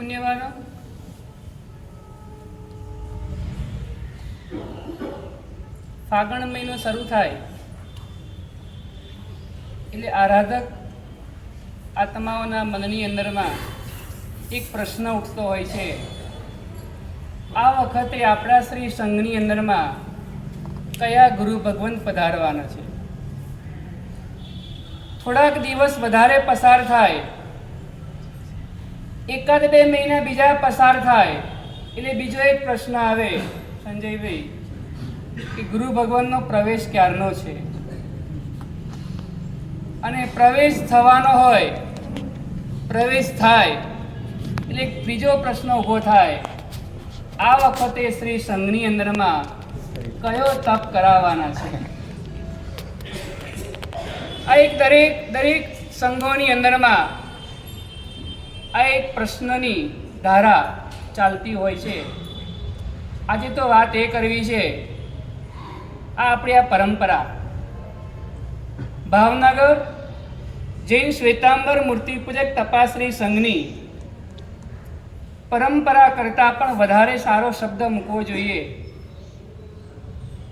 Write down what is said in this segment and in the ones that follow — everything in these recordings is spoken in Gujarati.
પુણ્યવાનો ફાગણ મહિનો શરૂ થાય. એટલે આરાધક આત્માઓના મનની અંદરમાં એક પ્રશ્ન ઉઠતો હોય છે. આ વખતે આપણા શ્રી સંઘની અંદરમાં કયા ગુરુ ભગવંત પધારવાના છે? થોડાક દિવસ વધારે પસાર થાય. એકાદ બે મહિના બીજા પસાર થાય, એટલે બીજો એક પ્રશ્ન આવે, સંજયભાઈ, કે ગુરુ ભગવાનનો પ્રવેશ ક્યારનો છે? અને પ્રવેશ થવાનો હોય, પ્રવેશ થાય, એટલે ત્રીજો પ્રશ્ન ઊભો થાય, આ વખતે શ્રી સંઘની અંદરમાં કયો તપ કરાવવાના છે? આ એક દરેક દરેક સંઘોની અંદરમાં આ એક પ્રશ્નની ધારા ચાલતી હોય છે. આજે તો વાત એ કરવી છે, આ આપણી આ પરંપરા. ભાવનગર જૈન શ્વેતાંબર મૂર્તિ પૂજક તપાસરી સંઘની પરંપરા કરતાં પણ વધારે સારો શબ્દ મૂકવો જોઈએ.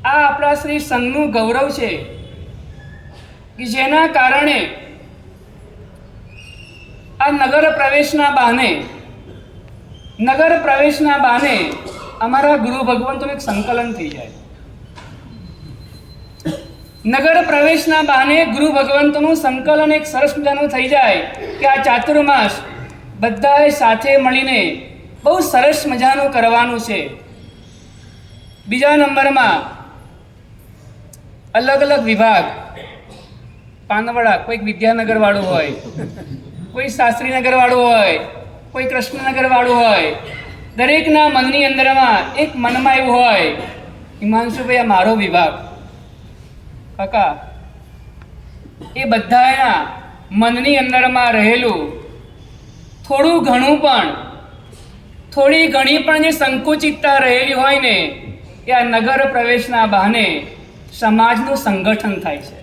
આ આપણા શ્રી સંઘનું ગૌરવ છે કે જેના કારણે આ નગર પ્રવેશના બહાને, નગર પ્રવેશના બહાને અમારા ગુરુ ભગવંતોનું એક સંકલન થઈ જાય. નગર પ્રવેશના બહાને ગુરુ ભગવંતોનું સંકલન એક સરસ મજાનું થઈ જાય કે આ ચાતુર્માસ બધાએ સાથે મળીને બહુ સરસ મજાનું કરવાનું છે. બીજા નંબરમાં અલગ અલગ વિભાગ પાનવડા કોઈક વિદ્યાનગર વાળું હોય. કોઈ શાસ્ત્રીનગર વાળું હોય, કોઈ કૃષ્ણનગર વાળું હોય, દરેકના મનની અંદરમાં એક મનમાં એવું હોય, હિમાંશુભાઈ, આ મારો વિભાગ. કાકા, એ બધાના મનની અંદરમાં રહેલું થોડું ઘણું પણ, થોડી ઘણી પણ જે સંકુચિતતા રહેલી હોય ને, એ આ નગર પ્રવેશના બહાને સમાજનું સંગઠન થાય છે.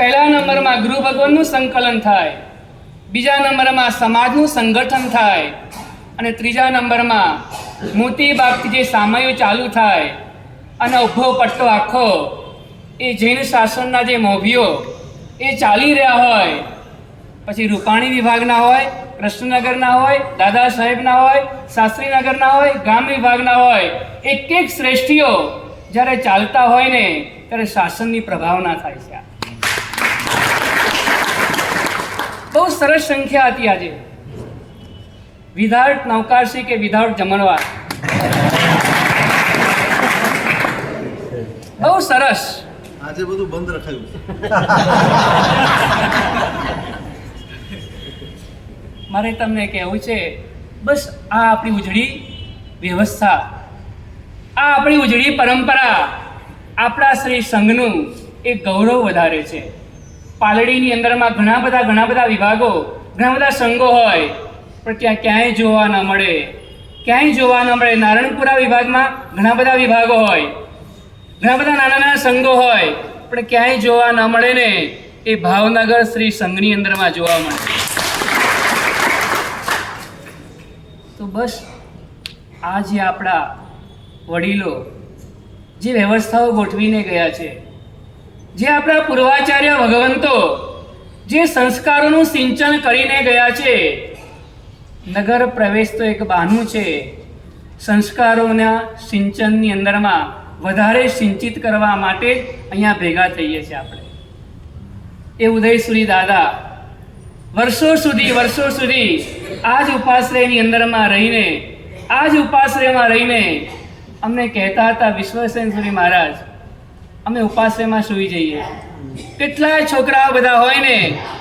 પહેલા નંબરમાં ગુરુ ભગવાનનું સંકલન થાય. બીજા નંબરમાં સમાજનું સંગઠન થાય. અને ત્રીજા નંબરમાં મોતી બાપથી જે સામયો ચાલુ થાય. અને ઊભો પટ્ટો આખો એ જૈન શાસનના જે મોભીઓ એ ચાલી રહ્યા હોય. પછી રૂપાણી વિભાગના હોય, કૃષ્ણનગરના હોય, દાદા સાહેબના હોય, શાસ્ત્રીનગરના હોય, ગામ વિભાગના હોય. એક એક શ્રેષ્ઠીઓ જ્યારે ચાલતા હોય ને ત્યારે શાસનની પ્રભાવના થાય છે. બહુ સરસ સંખ્યા હતી આજે. વિધાઉટ નૌકાશી કે વિધાઉટ જમણવાર? બહુ સરસ. આજે બધું બંધ રખાયું મારે તમને કહેવું છે બસ આ આપણી ઉજળી વ્યવસ્થા આ આપણી ઉજળી પરંપરા આપણા શ્રી સંઘનું એ ગૌરવ વધારે છે. પાલડીની અંદરમાં ઘણા બધા ઘણા બધા વિભાગો, ઘણા બધા સંઘો હોય, પણ ત્યાં ક્યાંય જોવા ન મળે. ક્યાંય જોવા ન મળે. નારણપુરા વિભાગમાં ઘણા બધા વિભાગો હોય, ઘણા બધા નાના નાના સંઘો હોય, પણ ક્યાંય જોવા ન મળે ને એ ભાવનગર શ્રી સંઘની અંદરમાં જોવા મળે. તો બસ, આ જે આપણા વડીલો, જે વ્યવસ્થાઓ ગોઠવીને ગયા છે જે આપણા પૂર્વાચાર્ય ભગવંતો જે સંસ્કારોનું સિંચન કરીને ગયા છે. નગર પ્રવેશ તો એક બહાનું છે. સંસ્કારોના સિંચનની અંદરમાં વધારે સિંચિત કરવા માટે અહીંયા ભેગા થઈએ છીએ આપણે. એ ઉદયસુરી દાદા, વર્ષો સુધી વર્ષો સુધી આ જ ઉપાશ્રયની અંદરમાં રહીને આ જ ઉપાશ્રયમાં રહીને અમને કહેતા હતા વિશ્વસેનસુરી મહારાજ અમે ઉપાશ્રયમાં સૂઈ જઈએ. કેટલાય છોકરાઓ બધા હોય ને,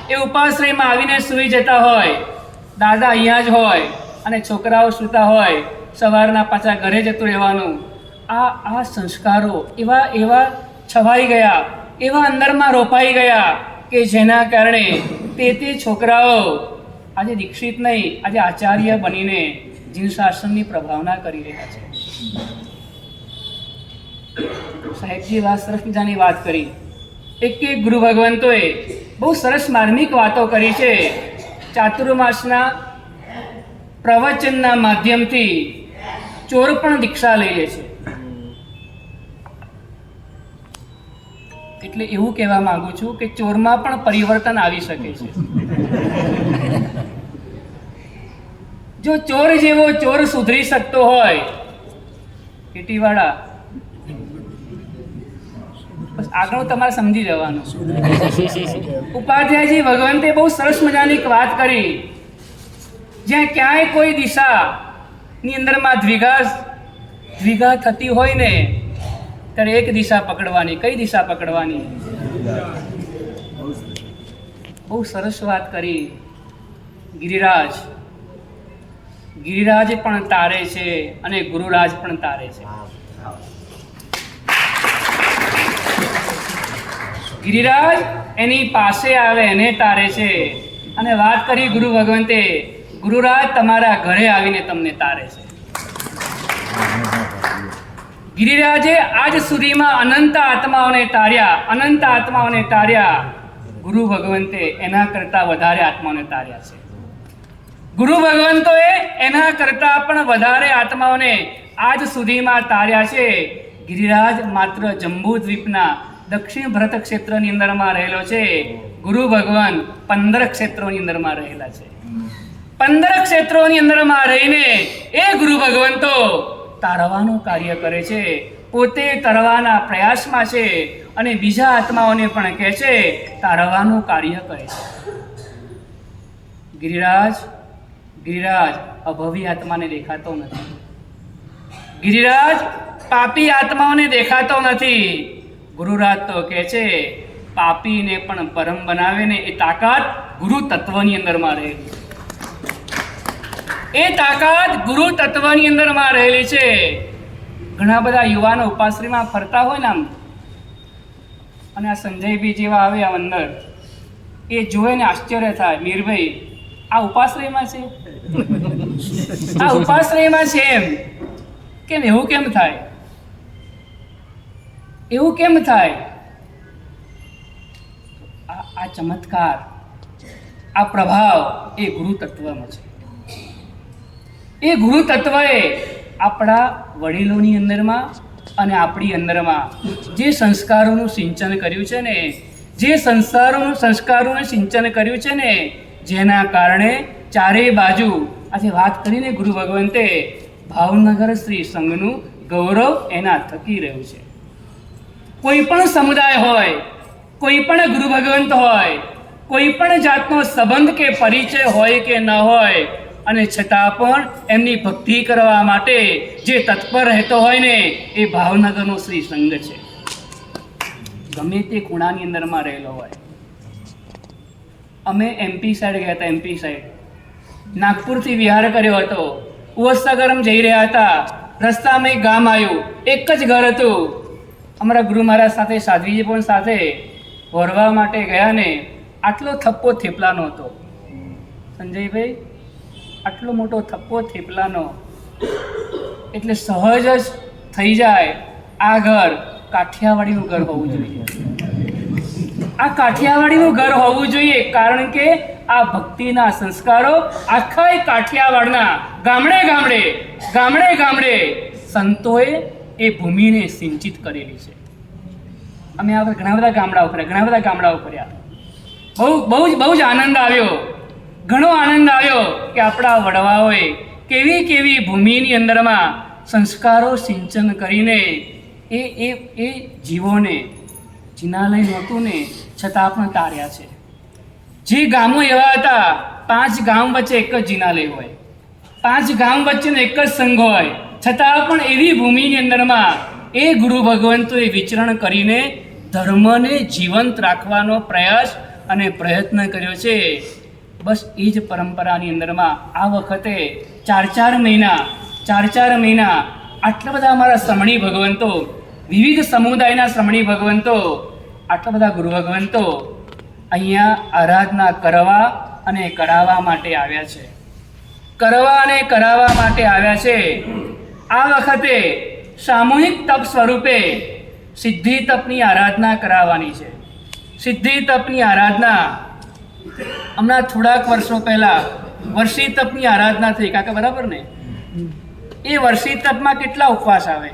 એ ઉપાશ્રયમાં આવીને સૂઈ જતા હોય. દાદા અહીંયા જ હોય અને છોકરાઓ સૂતા હોય, સવારના પાછા ઘરે જતું રહેવાનું. આ આ સંસ્કારો એવા એવા છવાઈ ગયા, એવા અંદરમાં રોપાઈ ગયા કે જેના કારણે તે તે છોકરાઓ આજે દીક્ષિત નહીં, આજે આચાર્ય બનીને જીવ શાસનની પ્રભાવના કરી રહ્યા છે. સાહેબજી વાત સરસ મજાની વાત કરી. એક એક ગુરુ ભગવંતોએ બહુ સરસ માર્મિક વાતો કરી છે. ચાતુર્માસના પ્રવચનના માધ્યમથી ચોર પણ દીક્ષા લઈ લે છે. એટલે એવું કહેવા માંગુ છું કે ચોરમાં પણ પરિવર્તન આવી શકે છે. જો ચોર જેવો ચોર સુધરી શકતો હોય, કેટીવાળા બસ આગળ તમારે સમજી જવાનું. ઉપાધ્યાયજી ભગવંતે બહુ સરસ મજાની વાત કરી. જ્યાં ક્યાંય કોઈ દિશા ની અંદરમાં દ્વિઘા દ્વિઘા થતી હોય ને, ત્યારે એક દિશા પકડવાની. કઈ દિશા પકડવાની? બહુ સરસ વાત કરી. ગિરિરાજ. ગિરિરાજ પણ તારે છે અને ગુરુરાજ પણ તારે છે. ગિરિરાજ, એની પાસે આવે, એને તારે છે. અને વાત કરી ગુરુ ભગવંતે, ગુરુરાજ, તમારા ઘરે આવીને તમને તારે છે. ગિરિરાજે આજ સુધીમાં અનંત આત્માઓને તાર્યા, અનંત આત્માઓને તાર્યા. ગુરુ ભગવંતે એના કરતાં વધારે આત્માઓને તાર્યા છે. ગુરુ ભગવંતોએ એના કરતાં પણ વધારે આત્માઓને આજ સુધીમાં તાર્યા છે. ગિરિરાજ માત્ર જંબુ દ્વીપના દક્ષિણ ભરત ક્ષેત્રની અંદરમાં રહેલો છે. ગુરુ ભગવાન પંદર ક્ષેત્રોની અંદરમાં રહેલા છે. પંદર ક્ષેત્રોની અંદરમાં રહીને એ ગુરુ ભગવંતો તારવાનું કાર્ય કરે છે. પોતે તરવાના પ્રયાસમાં છે અને બીજા આત્માઓને પણ કહે છે, તારવાનું કાર્ય કરે છે. ગિરિરાજ ગિરિરાજ, અભવી આત્માને દેખાતો નથી. ગિરિરાજ, પાપી આત્માઓને દેખાતો નથી. ગુરુરાજ તો કહે છે પાપીને પણ પરમ બનાવે ને એ તાકાત ગુરુ તત્વની અંદરમાં રહેલી. એ તાકાત ગુરુ તત્વની અંદરમાં રહેલી છે. ઘણા બધા યુવાનો ઉપાશ્રીમાં ફરતા હોય ને આમ. અને આ સંજયભાઈ જેવા આવે આમ અંદર. એ જોવે ને આશ્ચર્ય થાય મીરભાઈ આ ઉપાશ્રયમાં છે? આ ઉપાશ્રયમાં છે એમ. કેમ એવું કેમ થાય? એવું કેમ થાય? આ ચમત્કાર, આ પ્રભાવ એ ગુરુ તત્વમાં છે. એ ગુરુ તત્વએ આપણા વડીલોની અંદરમાં અને આપણી અંદરમાં જે સંસ્કારોનું સિંચન કર્યું છે ને, જે સંસ્કારોનું સંસ્કારોનું સિંચન કર્યું છે ને, જેના કારણે ચારેય બાજુ આજે વાત કરીને ગુરુ ભગવંતે ભાવનગર શ્રી સંઘનું ગૌરવ એના થકી રહ્યું છે. કોઈ પણ સમુદાય હોય, કોઈ પણ ગુરુ ભગવંત હોય, કોઈ પણ જાતનો સંબંધ કે પરિચય હોય કે ન હોય, અને છતાં પણ એમની ભક્તિ કરવા માટે જે તત્પર રહેતો હોય ને, એ ભાવનગરનો શ્રી સંઘ છે. ગમે તે ખૂણાની અંદરમાં રહેલો હોય. અમે એમપી સાઈડ ગયા હતા એમપી સાઈડ નાગપુરથી વિહાર કર્યો હતો. ઉવસ્સાગરમ જઈ રહ્યા હતા. રસ્તામાં એક ગામ આવ્યું. એક જ ઘર હતું. અમારા ગુરુ મહારાજ સાથે, સાધ્વીજી પણ સાથે વરવા માટે ગયા ને આટલો થપ્પો થેપલાનો હતો. સંજયભાઈ, આટલો મોટો થપ્પો થેપલાનો, એટલે સહજ જ થઈ જાય આ ઘર કાઠિયાવાડીનું ઘર હોવું જોઈએ. આ કાઠિયાવાડીનું ઘર હોવું જોઈએ કારણ કે આ ભક્તિના સંસ્કારો આખા કાઠિયાવાડના ગામડે ગામડે ગામડે ગામડે સંતોએ એ ભૂમિને સિંચિત કરેલી છે. અમે આ ઘણા બધા ગામડાઓ ફર્યા, ઘણા બધા ગામડાઓ ફર્યા. બહુ બહુ જ બહુ જ આનંદ આવ્યો. ઘણો આનંદ આવ્યો કે આપણા વડવાઓએ કેવી કેવી ભૂમિની અંદરમાં સંસ્કારો સિંચન કરીને એ એ એ જીવોને, જિનાલય નહોતું ને છતાં પણ તાર્યા છે. જે ગામો એવા હતા, પાંચ ગામ વચ્ચે એક જ જિનાલય હોય. પાંચ ગામ વચ્ચેનો એક જ સંઘ હોય. છતાં પણ એવી ભૂમિની અંદરમાં એ ગુરુ ભગવંતોએ વિચરણ કરીને ધર્મને જીવંત રાખવાનો પ્રયાસ અને પ્રયત્ન કર્યો છે. બસ એ જ પરંપરાની અંદરમાં આ વખતે ચાર ચાર મહિના, ચાર ચાર મહિના આટલા બધા અમારા શ્રમણી ભગવંતો, વિવિધ સમુદાયના શ્રમણી ભગવંતો, આટલા બધા ગુરુ ભગવંતો અહીંયા આરાધના કરવા અને કરાવવા માટે આવ્યા છે. કરવા અને કરાવવા માટે આવ્યા છે. આ વખતે સામૂહિક તપ સ્વરૂપે સિદ્ધિ તપની આરાધના કરાવવાની છે. સિદ્ધિ તપની આરાધના હમણાં થોડાક વર્ષો પહેલા વર્ષી તપની આરાધના થઈ કાકા બરાબર ને? એ વર્ષી તપમાં કેટલા ઉપવાસ આવે?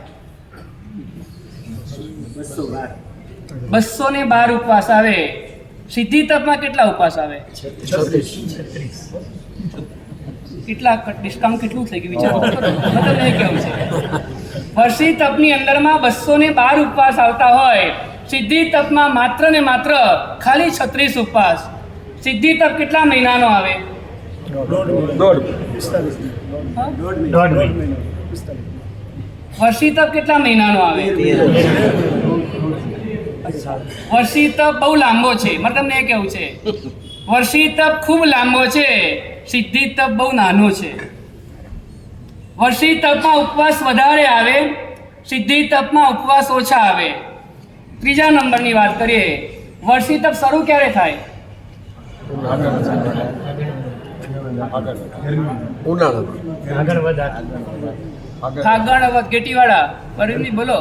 બસો ને બાર ઉપવાસ આવે. સિદ્ધિ તપમાં કેટલા ઉપવાસ આવે? કેટલા ડિસ્કાઉન્ટ કેટલું થઈ ગયું? વિચારો. મતલબ નહીં કેવું છે? વર્ષી તપની અંદરમાં બસો ને બાર ઉપવાસ આવતા હોય. સિદ્ધિ તપમાં માત્ર ને માત્ર ખાલી છત્રીસ ઉપવાસ. સિદ્ધિ તપ કેટલા મહિનાનો આવે? વર્ષી તપ કેટલા મહિનાનો આવે? વર્ષી તપ બહુ લાંબો છે. મતલબ મેં કેવું છે? વર્ષી તપ ખૂબ લાંબો છે. સિદ્ધિ તપ બહુ નાનો છે. વર્ષી તપમાં ઉપવાસ વધારે આવે સિદ્ધિ તપમાં ઉપવાસ ઓછા આવે. ત્રીજા નંબરની વાત કરીએ વર્ષી તપ શરૂ ક્યારે થાય? વધ ગેટીવાળા બોલો.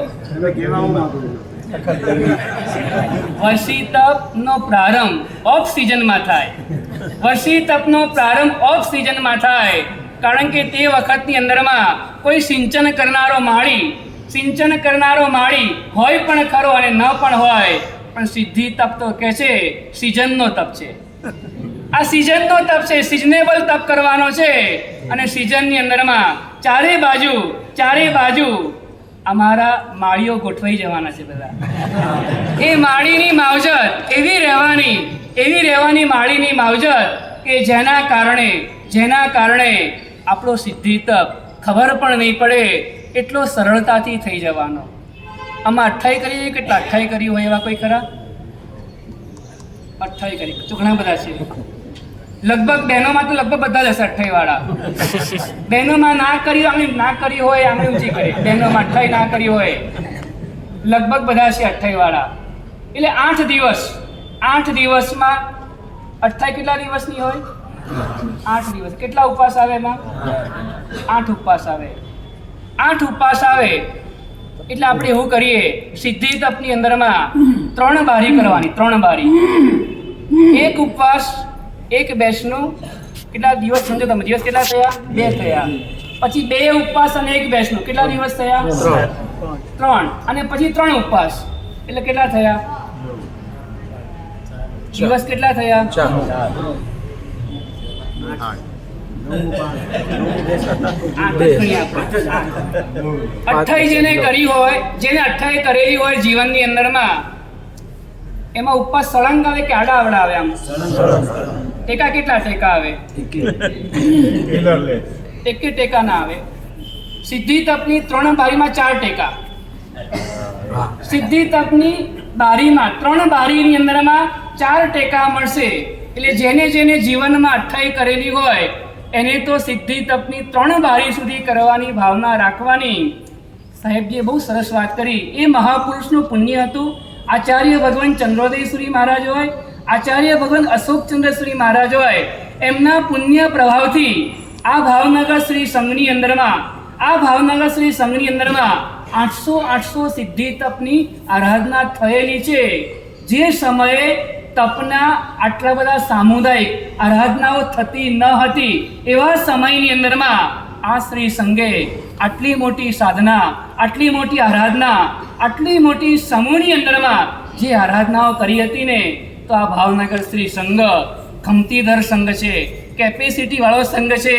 વર્ષી તપનો પ્રારંભ ઓફ સિઝનમાં થાય. વર્ષી તપનો પ્રારંભ ઓફ સિઝનમાં થાય. કારણ કે તે વખતની અંદરમાં કોઈ સિંચન કરનારો માળી, સિંચન કરનારો માળી હોય પણ ખરો અને ન પણ હોય, પણ સિદ્ધિ તપ તો કહે છે સિઝનનો તપ છે. આ સિઝનનો તપ છે સિઝનેબલ તપ કરવાનો છે. અને સિઝનની અંદરમાં ચારે બાજુ ચારે બાજુ અમારા માળીઓ ગોઠવાઈ જવાના છે બધા. એ માળીની માવજત એવી રહેવાની એવી રહેવાની માળીની માવજત કે જેના કારણે જેના કારણે આપણો સિદ્ધિ તપ ખબર પણ નહીં પડે, એટલો સરળતાથી થઈ જવાનો. આમાં અઠ્ઠાઈ કરીએ કેટલા? અઠ્ઠાઈ કરી હોય એવા કોઈ ખરા? અઠ્ઠાઈ કરી. તો ઘણા બધા છે. લગભગ બહેનોમાં તો લગભગ બધા જ હશે અઠાઈ વાળા બહેનોમાં ના કરી આમની ના કરી હોય આમ ઊંચી કરી. બહેનોમાં અઠ્ઠાઈ ના કરી હોય. લગભગ બધા છે અઠાઈ વાળા એટલે આઠ દિવસ, આઠ દિવસમાં અઠ્ઠાઈ કેટલા દિવસની હોય? આઠ દિવસ. કેટલા ઉપવાસ આવે એમાં? આઠ ઉપવાસ આવે. આઠ ઉપવાસ આવે. એટલે આપણે એવું કરીએ, સિદ્ધિ તપની અંદરમાં ત્રણ બારી કરવાની, ત્રણ બારી. એક ઉપવાસ એક બેસનો કેટલા દિવસ સમજો તમે? દિવસ કેટલા થયા? બે થયા. પછી બે ઉપવાસ અને એક બેસનો કેટલા દિવસ થયા? ત્રણ. અને પછી ત્રણ ઉપવાસ. એટલે કેટલા થયા? દિવસ કેટલા થયા. અઠ્ઠાઈ જેને કરી હોય જેને અઠાઈ કરેલી હોય જીવનની અંદરમાં એમાં ઉપવાસ સળંગ આવે કે આડા આવડા આવે આમ? ટેકા કેટલા ટેકા આવે? એકે ટેકા ના આવે. સિદ્ધિ તપની ત્રણ બારીમાં ચાર ટેકા. સિદ્ધિ તપની બારીમાં ત્રણ બારીની અંદરમાં ચાર ટેકા મળશે. એટલે જેને જેને જીવનમાં અઠ્ઠાઈ કરેલી હોય એને તો સિદ્ધિ તપની ત્રણ બારી સુધી કરવાની ભાવના રાખવાની. સાહેબજીએ બહુ સરસ વાત કરી. એ મહાપુરુષનું પુણ્ય હતું. આચાર્ય ભગવાન ચંદ્રોદય સુરી મહારાજ હોય આચાર્ય ભગવાન અશોકચંદ્ર શ્રી મહારાજ હોય એમના પુણ્ય પ્રભાવથી આ ભાવનગર શ્રી સંઘની અંદરમાં, આ ભાવનગર શ્રી સંઘની અંદરમાં આઠસો આઠસો સિદ્ધિ તપની આરાધના થયેલી છે. જે સમયે તપના આટલા બધા સામુદાયિક આરાધનાઓ થતી ન હતી, એવા સમયની અંદરમાં આ શ્રી સંઘે આટલી મોટી સાધના, આટલી મોટી આરાધના, આટલી મોટી સમૂહની અંદરમાં જે આરાધનાઓ કરી હતી ને તો આ ભાવનગર શ્રી સંઘ ખમતીધર સંઘ છે કેપેસિટી વાળો સંઘ છે,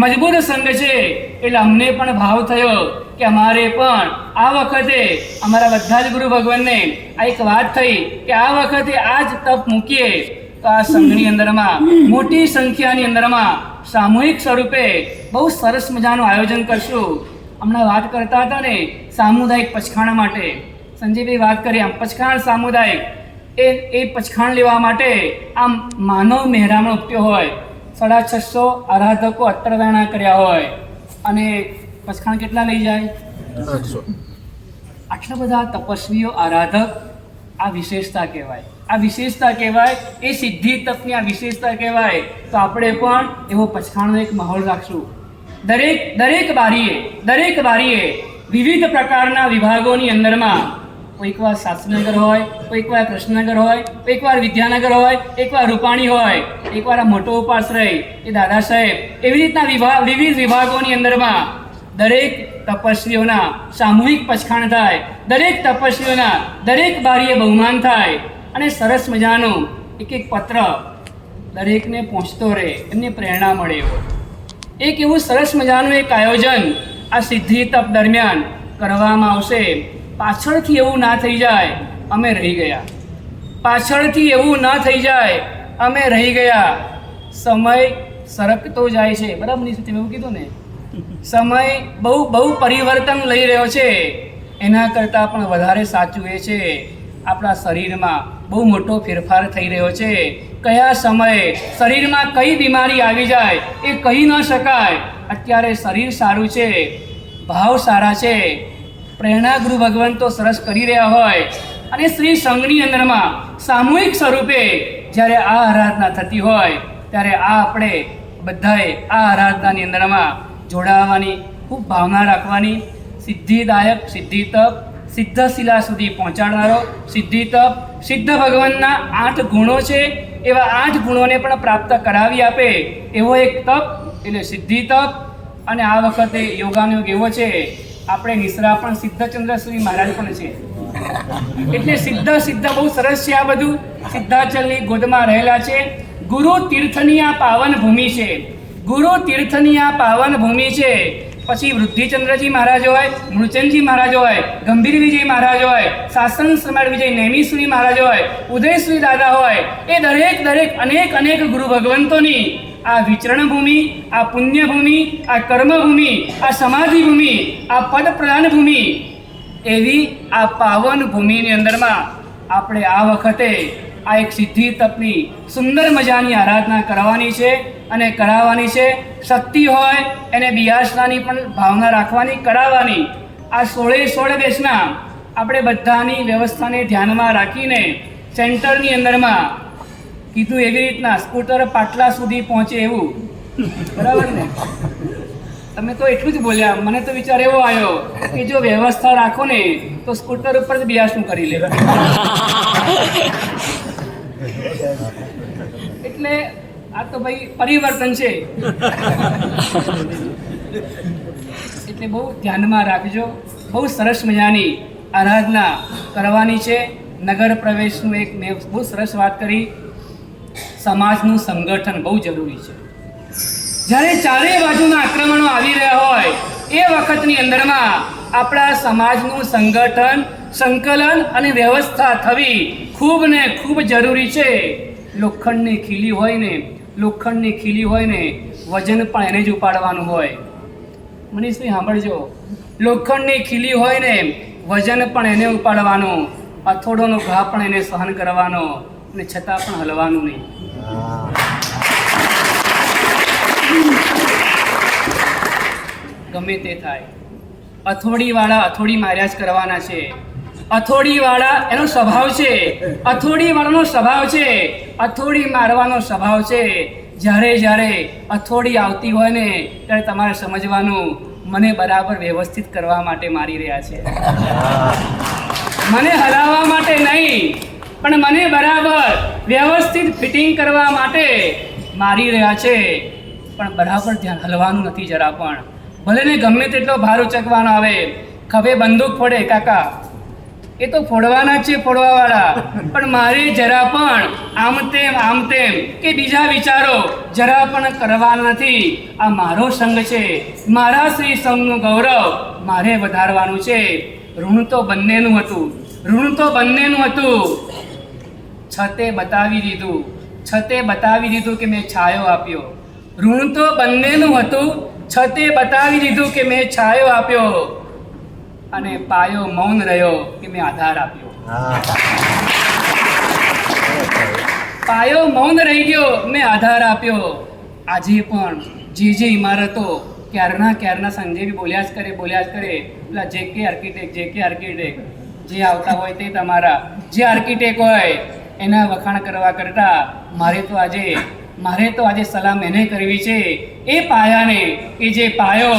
મજબૂત સંઘ છે. એટલે અમને પણ ભાવ થયો કે અમારે પણ આ વખતે અમારા બધા જ ગુરુ ભગવાનને આ એક વાત થઈ કે આ વખતે આ જ તપ મૂકીએ તો આ સંઘની અંદરમાં, મોટી સંખ્યાની અંદરમાં સામૂહિક સ્વરૂપે બહુ સરસ મજાનું આયોજન કરશું. હમણાં વાત કરતા હતા ને સામુદાયિક પછખાણા માટે. સંજયભાઈ વાત કરી આમ, પછખાણ સામુદાયિક. એ એ પછખાણ લેવા માટે આમ માનવ મહેરામણ ઉપટ્યો હોય. સાડા છસો આરાધકો અત્તરવેણા કર્યા હોય. અને પછખાણ કેટલા લઈ જાય? આટલા બધા તપસ્વીઓ આરાધક આ વિશેષતા કહેવાય. આ વિશેષતા કહેવાય એ સિદ્ધિ તપની આ વિશેષતા કહેવાય. તો આપણે પણ એવો પછાણનો એક માહોલ રાખશું. દરેક દરેક બારીએ દરેક બારીએ વિવિધ પ્રકારના વિભાગોની અંદરમાં કોઈક વાર શાસ્ત્રીનગર હોય, કોઈક વાર કૃષ્ણનગર હોય, કોઈક વાર વિદ્યાનગર હોય એકવાર રૂપાણી હોય એકવાર આ મોટો ઉપાશ્રય એ દાદા સાહેબ, એવી રીતના વિભાગ વિવિધ વિભાગોની અંદરમાં દરેક તપસ્વીઓના સામૂહિક પછખાણ થાય, દરેક તપસ્વીઓના દરેક બારીએ બહુમાન થાય, અને સરસ મજાનો એક એક પત્ર દરેકને પહોંચતો રહે, એમને પ્રેરણા મળે એવો. એક એવું સરસ મજાનું એક આયોજન આ સિદ્ધિ તપ દરમિયાન કરવામાં આવશે. પાછળથી એવું ના થઈ જાય, અમે રહી ગયા. પાછળથી એવું ના થઈ જાય, અમે રહી ગયા. સમય સરકતો જાય છે. બરાબર નહીં તમે એવું કીધું ને? સમય બહુ બહુ પરિવર્તન લઈ રહ્યો છે. એના કરતાં પણ વધારે સાચું એ છે. આપણા શરીરમાં બહુ મોટો ફેરફાર થઈ રહ્યો છે. કયા સમયે શરીરમાં કઈ બીમારી આવી જાય એ કહી ન શકાય. અત્યારે શરીર સારું છે, ભાવ સારા છે. પ્રેરણા ગૃહ ભગવાન તો સરસ કરી રહ્યા હોય. અને શ્રી સંઘની અંદરમાં સામૂહિક સ્વરૂપે જ્યારે આ આરાધના થતી હોય, ત્યારે આ આપણે બધાએ આ આરાધનાની અંદરમાં જોડાવાની, ખૂબ ભાવના રાખવાની, સિદ્ધિદાયક સિદ્ધિ તપ સિદ્ધશિલા સુધી પહોંચાડનારો સિદ્ધિ તપ સિદ્ધ ભગવાનના આઠ ગુણો છે, એવા આઠ ગુણોને પણ પ્રાપ્ત કરાવી આપે એવો એક તપ, એટલે સિદ્ધિ તપ અને આ વખતે યોગાનો યોગ એવો છે આપણે નિશ્રા પણ સિદ્ધચંદ્ર શ્રી મહારાજ પણ છે. એટલે સિદ્ધ સિદ્ધ બહુ સરસ છે આ બધું. સિદ્ધાચલની ગોદમાં રહેલા છે. ગુરુ તીર્થની આ પાવન ભૂમિ છે. ગુરુ તીર્થની આ પાવન ભૂમિ છે. પછી વૃદ્ધિચંદ્રજી મહારાજ હોય, મૃચનજી મહારાજ હોય, ગંભીર વિજય મહારાજ હોય શાસન સમ્રાટ વિજય નેમિશ્રી મહારાજ હોય ઉદયશ્રી દાદા હોય, એ દરેક દરેક અનેક અનેક ગુરુ ભગવંતોની આ વિચરણ ભૂમિ આ પુણ્ય ભૂમિ આ કર્મ ભૂમિ આ સમાધિ ભૂમિ આ પદ પ્રધાન ભૂમિ એવી આ પાવન ભૂમિની અંદરમાં આપણે આ વખતે આ એક સિદ્ધિ તપની સુંદર મજાની આરાધના કરવાની છે અને કરાવવાની છે. શક્તિ હોય એને બિયાસનાની પણ ભાવના રાખવાની, કરાવવાની. આ સોળે સોળ બેસના આપણે બધાની વ્યવસ્થાને ધ્યાનમાં રાખીને સેન્ટરની અંદરમાં કીધું એવી રીતના સ્કૂટર પાટલા સુધી પહોંચે એવું. બરાબર ને? તમે તો એટલું જ બોલ્યા. મને તો વિચાર એવો આવ્યો કે જો વ્યવસ્થા રાખો ને, તો સ્કૂટર ઉપર જ બિયાસનું કરી લે એટલે આ તો ભાઈ પરિવર્તન છે. એટલે બહુ ધ્યાનમાં રાખજો. બહુ સરસ મજાની આરાધના કરવાની છે. નગર પ્રવેશનું એક મેં બહુ સરસ વાત કરી. સમાજનું સંગઠન બહુ જરૂરી છે. જ્યારે ચારેય બાજુના આક્રમણો આવી રહ્યા હોય, એ વખતની અંદરમાં આપણા સમાજનું સંગઠન, સંકલન અને વ્યવસ્થા થવી ખૂબ ને ખૂબ જરૂરી છે. લોખંડની ખીલી હોય ને, લોખંડની ખીલી હોય ને, વજન પણ એને જ ઉપાડવાનું હોય. મનીષભાઈ સાંભળજો. લોખંડની ખીલી હોય ને, વજન પણ એને ઉપાડવાનું અથોડોનો ઘા પણ એને સહન કરવાનો. અને છતાં પણ હલવાનું નહીં. ગમે તે થાય. અથોડીવાળા અથોડી માર્યા જ કરવાના છે. અથોડીવાળા એનો સ્વભાવ છે. અથોડીવાળાનો સ્વભાવ છે. અથોડી મારવાનો સ્વભાવ છે. જ્યારે જ્યારે અથોડી આવતી હોય ને ત્યારે તમારે સમજવાનું મને બરાબર વ્યવસ્થિત કરવા માટે મારી રહ્યા છે. મને હલાવવા માટે નહીં. પણ મને બરાબર વ્યવસ્થિત ફિટિંગ કરવા માટે મારી રહ્યા છે. પણ બરાબર ધ્યાન હલવાનું નથી જરા પણ. ભલે ને ગમે તેટલો ભાર ઉચકવાનો આવે. ખભે બંદૂક ફોડે, કાકા. એ તો ફોડવાના જ છે ફોડવાવાળા. પણ મારે જરા પણ આમ તેમ આમ તેમ કે બીજા વિચારો જરા પણ કરવા નથી. આ મારો સંઘ છે. મારા શ્રી સંઘનું ગૌરવ મારે વધારવાનું છે. ઋણ તો બંનેનું હતું. ઋણ તો બંનેનું હતું. છતે બતાવી દીધું. છતે બતાવી દીધું કે મેં છાયો આપ્યો. ઋણ તો બંનેનું હતું. છતે બતાવી દીધું કે મેં છાયો આપ્યો. અને પાયો મૌન રહ્યો કે મેં આધાર આપ્યો. પાયો મૌન રહી ગયો મેં આધાર આપ્યો. આજે પણ જે જે ઇમારતો ક્યારના ક્યારના સંજય બી બોલ્યા જ કરે બોલ્યા જ કરે. પેલા જે કે આર્કિટેક્ટ જે કે આર્કિટેક્ટ જે આવતા હોય તે તમારા. જે આર્કિટેક્ટ હોય એના વખાણ કરવા કરતાં મારે તો આજે, મારે તો આજે સલામ એને કરવી છે એ પાયાને કે જે પાયો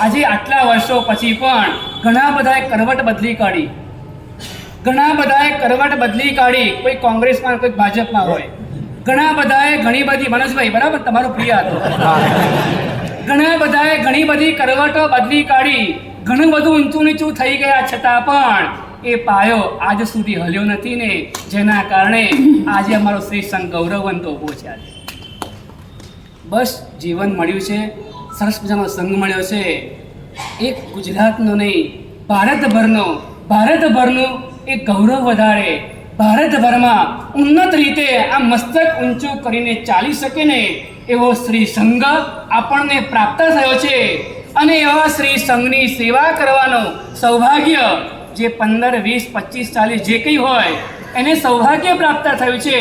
આજે આટલા વર્ષો પછી પણ ઘણા બધાએ કરવટ બદલી કાઢી. ઘણા બધાએ કરવટ બદલી કાઢી, કોઈ કોંગ્રેસમાં કોઈ ભાજપમાં હોય. ઘણા બધાએ ઘણી બધી, મનોજભાઈ, બરાબર? તમારો પ્રિય હતો. ઘણા બધાએ ઘણી બધી કરવટો બદલી કાઢી. ઘણું બધું ઊંચું નીચું થઈ ગયા છતાં પણ એ પાયો આજ સુધી હલ્યો નથી ને જેના કારણે આજે અમારો શ્રી સંઘ ગૌરવવંતો ઊભો છે. આજે બસ જીવન મળ્યું છે, સરસ મજાનો સંઘ મળ્યો છે. એક ગુજરાતનો નહીં, ભારતભરનો, ભારતભરનું એક ગૌરવ વધારે. ભારતભરમાં ઉન્નત રીતે આ મસ્તક ઊંચું કરીને ચાલી શકે ને એવો શ્રી સંઘ આપણને પ્રાપ્ત થયો છે. અને એવા શ્રી સંઘની સેવા કરવાનો સૌભાગ્ય જે પંદર, વીસ, પચીસ, ચાલીસ જે કંઈ હોય, એને સૌભાગ્ય પ્રાપ્ત થયું છે.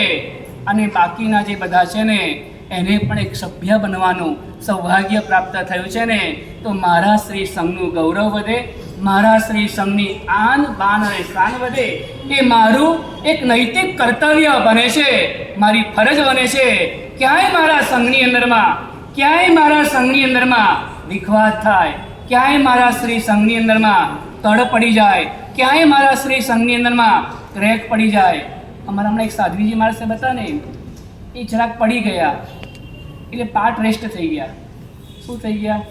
અને બાકીના જે બધા છે ને, એને પણ એક સભ્ય બનવાનું સૌભાગ્ય પ્રાપ્ત થયું છે ને, તો મારા શ્રી સંઘનું ગૌરવ વધે, મારા શ્રી સંઘની આન, બાન અને શાન વધે, એ મારું એક નૈતિક કર્તવ્ય બને છે, મારી ફરજ બને છે. ક્યાંય મારા સંઘની અંદરમાં, ક્યાંય મારા સંઘની અંદરમાં વિખવાદ થાય, ક્યાંય મારા શ્રી સંઘની અંદરમાં તડ પડી જાય. ક્યાંય મારા શ્રી સંઘની અંદરમાં ક્રેક પડી જાય. અમારા હમણાં એક સાધ્વીજી માણસે બતા ને, એ જરાક પડી ગયા. એટલે પાર્ટ રેસ્ટ થઈ ગયા. શું થઈ ગયા?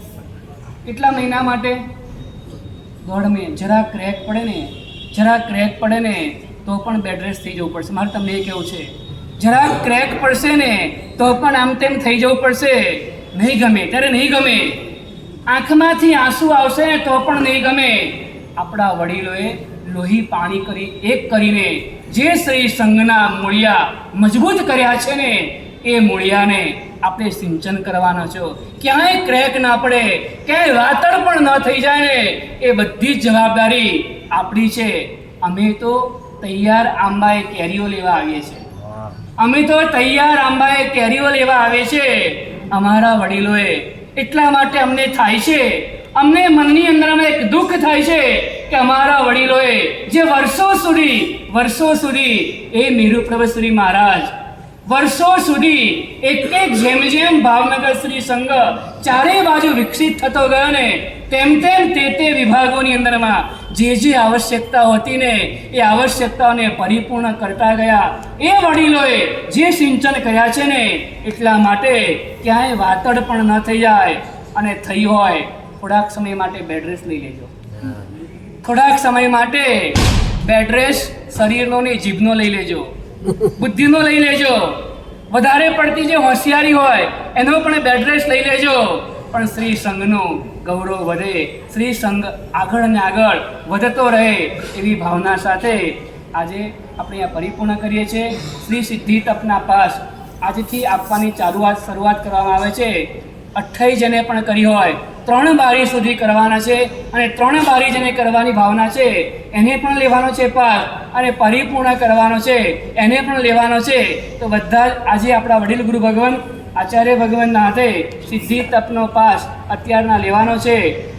કેટલા મહિના માટે? દોઢ મહિના જરા ક્રેક પડે ને જરા ક્રેક પડે ને, તો પણ બેડ રેસ્ટ થઈ જવું પડશે. મારે તમને એ કહેવું છે જરા ક્રેક પડશે ને, તો પણ આમ તેમ થઈ જવું પડશે. નહીં ગમે, ત્યારે નહીં ગમે. આંખમાંથી આંસુ આવશે તો પણ નહીં ગમે. આપણા વડીલોએ લોહી પાણી કરી, એક કરીને જે શ્રી સંઘના મૂળિયા મજબૂત કર્યા છે ને, એ મૂળિયાને આપણે સિંચન કરવાના છો. ક્યાંય ક્રેક ના પડે, ક્યાંય વાતળ પણ ન થઈ જાય ને, એ બધી જ જવાબદારી આપણી છે. અમે તો તૈયાર આંબાએ કેરીઓ લેવા આવીએ છીએ. અમે તો તૈયાર આંબાએ કેરીઓ લેવા આવે છે અમારા વડીલોએ એટલા માટે અમને થાય છે અમને મનની અંદરમાં એક દુઃખ થાય છે કે અમારા વડીલોએ જે વર્ષો સુધી વર્ષો સુધી, એ મેરુપ્રભુ શ્રી મહારાજ, વર્ષો સુધી એક એક જેમ જેમ ભાવનગર શ્રી સંઘ ચારે બાજુ વિકસિત થતો ગયો ને, તેમ તેમ તે તે વિભાગોની અંદરમાં જે જે આવશ્યકતાઓ હતી ને, એ આવશ્યકતાઓને પરિપૂર્ણ કરતા ગયા. એ વડીલોએ જે સિંચન કર્યા છે ને, એટલા માટે ક્યાંય વાતડ પણ ન થઈ જાય અને થઈ હોય. થોડાક સમય માટે બેડ રેસ્ટ લઈ લેજો. થોડાક સમય માટે બેડ રેસ્ટ શરીરનો ને જીભનો લઈ લેજો. બુદ્ધિનો લઈ લેજો. વધારે પડતી જે હોશિયારી હોય, એનો પણ બેડ રેસ્ટ લઈ લેજો. પણ શ્રી સંઘનું ગૌરવ વધે, શ્રી સંઘ આગળ ને આગળ વધતો રહે એવી ભાવના સાથે આજે આપણે આ પરિપૂર્ણ કરીએ છીએ. શ્રી સિદ્ધિ તપના પાસ આજથી આપવાની ચાલુ શરૂઆત કરવામાં આવે છે. અઠ્ઠાઈ જણે પણ કરી હોય, ત્રણ બારી સુધી કરવાના છે અને ત્રણ બારી જેને કરવાની ભાવના છે, એને પણ લેવાનો છે પાસ અને પરિપૂર્ણ કરવાનો છે, એને પણ લેવાનો છે. તો બધા આજે આપણા વડીલ ગુરુ ભગવાન, આચાર્ય ભગવાનના હાથે સિદ્ધિ તપનો પાસ અત્યારના લેવાનો છે.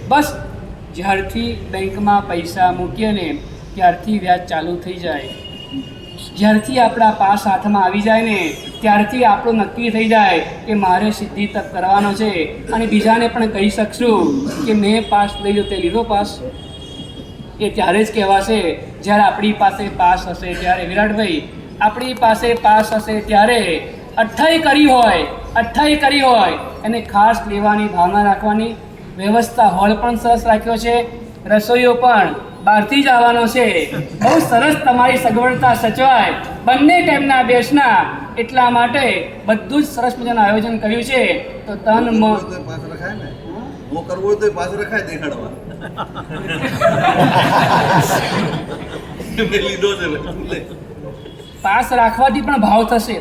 બસ, જ્યારથી બેંકમાં પૈસા મૂકીએ ને, ત્યારથી વ્યાજ ચાલુ થઈ જાય. જ્યારથી આપણા પાસ હાથમાં આવી જાય ને, ત્યારથી આપણું નક્કી થઈ જાય કે મારે સિદ્ધિ તક કરવાનો છે. અને બીજાને પણ કહી શકશું કે મેં પાસ લઈ તે લીધો પાસ. એ ત્યારે જ કહેવાશે, જ્યારે આપણી પાસે પાસ હશે ત્યારે. વિરાટભાઈ, આપણી પાસે પાસ હશે ત્યારે અઠ્ઠાઈ કરી હોય, અઠ્ઠાઈ કરી હોય. એને ખાસ લેવાની ભાવના રાખવાની. વ્યવસ્થા હોલ પણ સરસ રાખ્યો છે. રસોઈઓ પણ બહારથી જ આવવાનો છે. બહુ સરસ તમારી સગવડતા સચવાય. બંને ટાઈમના બેસના એટલા માટે બધું જ સરસ મજાનું આયોજન કર્યું છે. તો તન મન કરવું તો પાસ રખાય દેખાડવા. લીધો છે પાસ રાખવાથી પણ ભાવ થશે.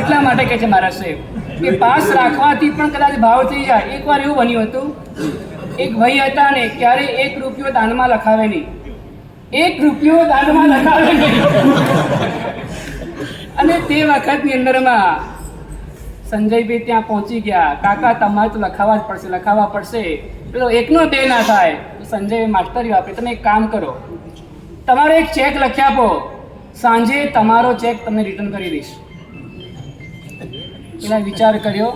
એટલા માટે કહે છે મારા સાહેબ. કે પાસ રાખવાથી પણ કદાચ ભાવ થઈ જાય. એકવાર એવું બન્યું હતું. એક ભાઈ હતા ને ક્યારે એક રૂપિયો દાનમાં લખાવે નહીં. એક રૂપિયો દાનમાં લખાવે નહીં. અને તે વખતની અંદરમાં સંજયભાઈ ત્યાં પહોંચી ગયા. કાકા, તમારે તો લખાવવા જ પડશે લખાવા પડશે. પેલો, એકનો બે ના થાય. તો સંજય માસ્તરીઓ આપે તમે એક કામ કરો. તમારો એક ચેક લખી આપો. સાંજે તમારો ચેક તમને રિટર્ન કરી દઈશ. એના વિચાર કર્યો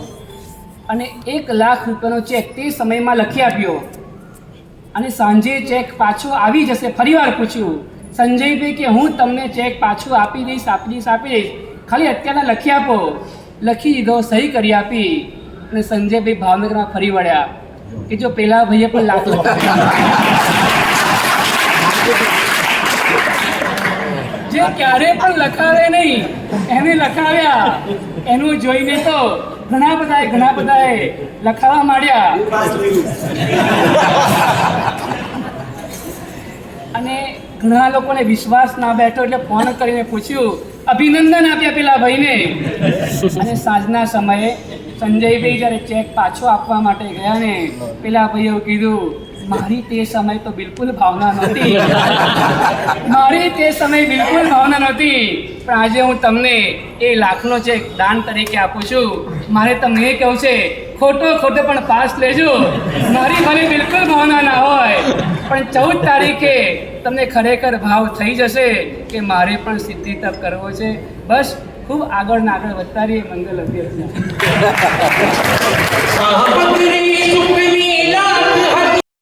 અને એક લાખ રૂપિયાનો ચેક તે સમયમાં લખી આપ્યો. અને સાંજે ચેક પાછો આવી જશે. ફરીવાર પૂછ્યું સંજયભાઈ કે હું તમને ચેક પાછું આપી દઈશ આપી દઈશ આપી દઈશ. ખાલી અત્યારના લખી આપો. લખી દીધો સહી કરી આપી. અને સંજયભાઈ ભાવનગરમાં ફરી વળ્યા. કે જો પેલા ભાઈએ પણ લાખ જે ક્યારે પણ લખાવે નહીં એને લખાવ્યા. એનું જોઈને તો ઘણા બધાએ ઘણા બધાએ લખાવા માંડ્યા. અને ઘણા લોકોને વિશ્વાસ ના બેઠો એટલે ફોન કરીને પૂછ્યું, અભિનંદન આપ્યા પેલા ભાઈને. અને સાંજના સમયે સંજયભાઈ જ્યારે ચેક પાછો આપવા માટે ગયા ને, પેલા ભાઈએ કીધું મારી તે સમય તો બિલકુલ ભાવના નહોતી. મારી તે સમય બિલકુલ ભાવના નહોતી. પણ આજે હું તમને એ લાખનો ચેક દાન તરીકે આપું છું, મારે તમને એ કહું છે, ખોટો ખોટો પણ પાસ લેજો. મારી ભલે બિલકુલ ભાવના ના હોય. પણ ચૌદ તારીખે તમને ખરેખર ભાવ થઈ જશે કે મારે પણ સિદ્ધિ તપ કરવો છે. બસ, ખૂબ આગળ ને આગળ વધતા રહીએ મંગલ અભ્યર્થના.